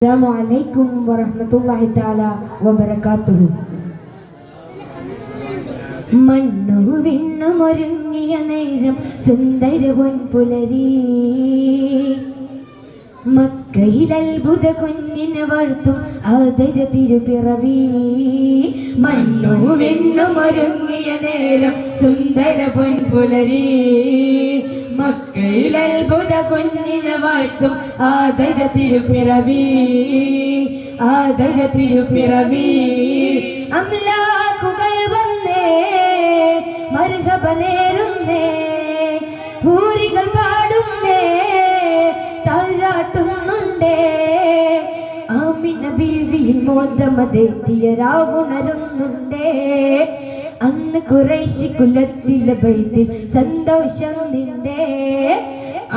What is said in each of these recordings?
السلام عليكم ورحمة الله تعالى وبركاته മണ്ണു വിണ്ണുമൊരുങ്ങിയ നേരം സുന്ദരവൻ പുലരി മക്കയിൽ അത്ഭുത കുഞ്ഞിനെ വാഴ്ത്തും ആദര തിരുപ്പിറവി മണ്ണു വിണ്ണുമൊരുങ്ങിയ നേരം സുന്ദര പൊൻപുലരി അത്ഭുത കുഞ്ഞിനെ വാഴ്ത്തും ആദര തിരുപ്പിറവി ആദര തിരുപ്പിറവി അമ്ലാക്കുകൾ വന്നേ മർഹബ നേരുന്നേ ഭൂരികൾ പാടുന്നേ താരാട്ടുന്നുണ്ടേ ആമിന ബീവിയിൽ മോന്തമതെത്തിയ രാവുണരുന്നുണ്ടേ. അന്ന് കുറേശ്ശി കുലത്തിലെ ബൈത്തിൽ സന്തോഷം നിന്റെ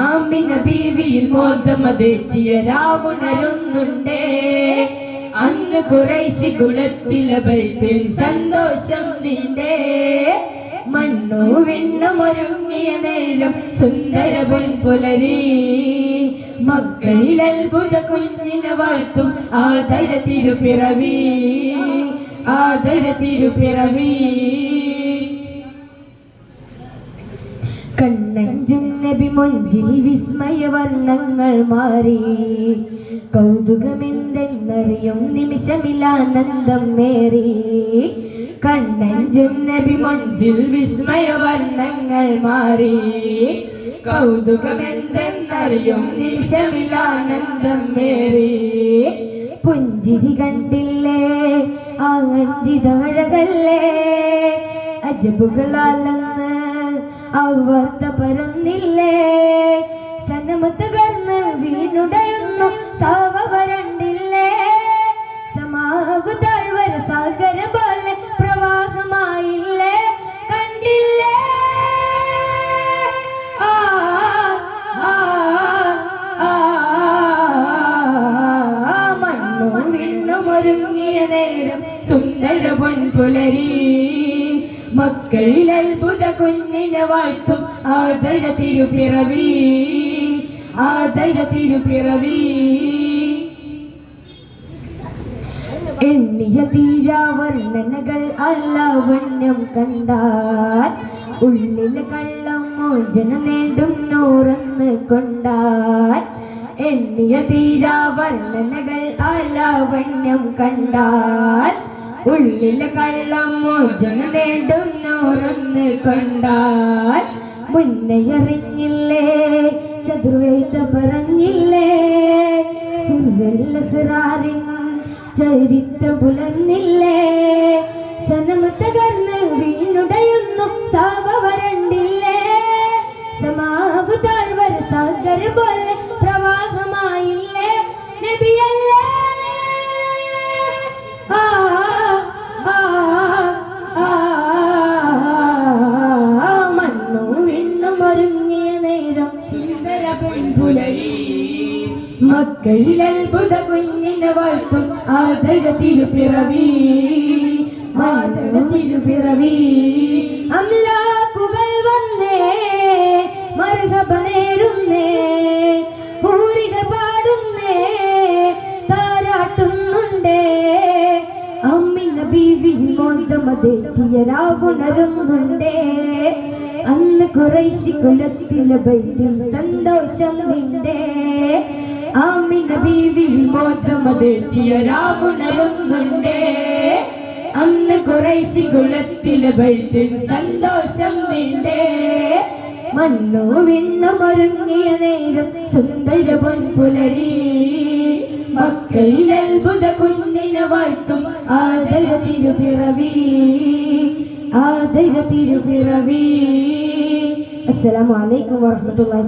ആമിന ബീവിയിൽ മോദമതേറ്റിയ രാവുണരുന്നുണ്ടേ അന്ന് കുറേശി കുലത്തിലെ ബൈത്തിൽ സന്തോഷം നിന്റെ. മണ്ണു വിണ്ണുമൊരുങ്ങിയ നേരം സുന്ദര പൊൻപുലരി മക്കയിൽ അത്ഭുത കുഞ്ഞിനെ വാഴ്ത്തും ആദര തിരുപ്പിറവി ആദര തിരുപ്പിറവി കണ്ണഞ്ചും നബി മൊഞ്ചിൽ വിസ്മയ വർണങ്ങൾ മാറി. കൗതുകമെന്തെന്നറിയും നിമിഷമിലാനന്ദം മേറി കണ്ണഞ്ചും നബി വിസ്മയ വർണങ്ങൾ മാറി. കൗതുകമെന്തെന്നറിയും നിമിഷമിലാനന്ദം മേറി പുഞ്ചിരി കണ്ടില്ലേ? ആ അഞ്ചിതഴകല്ലേ? അജബുകളാലെന്ന് അവർത്ത പരന്നില്ലേ സനമത്തകർന്ന് വീണുടയുന്നു സാവ വരണ്ടില്ലേ സമാവ് താഴ്വര സാഗര പോലെ പ്രവാഹമായില്ലേ? കണ്ടില്ലേ? ആ ആ ആ മണ്ണു വിണ്ണും ഒരുങ്ങിയ നേരം സുന്ദര പൊൻപുലരി. മക്കയിൽ അത്ഭുത കുഞ്ഞിനെ വാഴ്ത്തും. ആദര തിരുപ്പിറവി ആദര തിരുപ്പിറവി എണ്ണിയ തീരാവർണനകൾ അല്ലാവണ്യം കണ്ടാൽ. ഉള്ളിൽ കള്ളം മോചനം നേടും നൂറന്ന് കൊണ്ടാൽ. എണ്ണിയ തീരാവർണനകൾ അല്ലാവണ്യം കണ്ടാൽ. ഉള്ളിലെ കള്ളം മോചനം നേടും കണ്ടാൽ മുന്നയറിഞ്ഞില്ലേ ചതുർവേദ പറഞ്ഞില്ലേ സിറല്ല സിറാറിൻ ചരിത്രം പുലർന്നില്ലേ ശനം തകർന്ന് വീണുടയുന്നു സാവ വരണ്ടില്ലേ സമാവ് താഴ്വര സാഗര പോലെ പ്രവാഹമായില്ലേ നബിയല്ലേ മക്കയിൽ അത്ഭുത കുഞ്ഞിനെ വാഴ്ത്തും ആദര തിരുപ്പിറവി ആദര തിരുപ്പിറവി അമ്ലാക്കുകൾ വന്നേ മർഹബനേരുന്നേ പൂരികൾ പാടുന്നേ താരാട്ടുന്നുണ്ടേ. അമ്മിന ബീവി മോന്തമതെത്തിയ രാവുണരുന്നുണ്ടേ. അന്ന് കുറേശി കുലത്തിലെ ബൈത്തിൽ സന്തോഷം നിന്റെ ആമിന ബീവി മോന്തമതെത്തിയ രാവുണരുന്നുണ്ടേ അന്ന് കുറേശി കുലത്തിലെ ബൈത്തിൽ സന്തോഷം നിന്റെ മണ്ണു വിണ്ണുമൊരുങ്ങിയ നേരം സുന്ദര പൊൻപുലരി മക്കയിൽ അത്ഭുത കുഞ്ഞിനെ വാഴ്ത്തും ആദര തിരുപിറവി. ആദര തിരുപിറവി. അസ്സലാമു അലൈക്കും വറഹ്മത്തുള്ളാഹി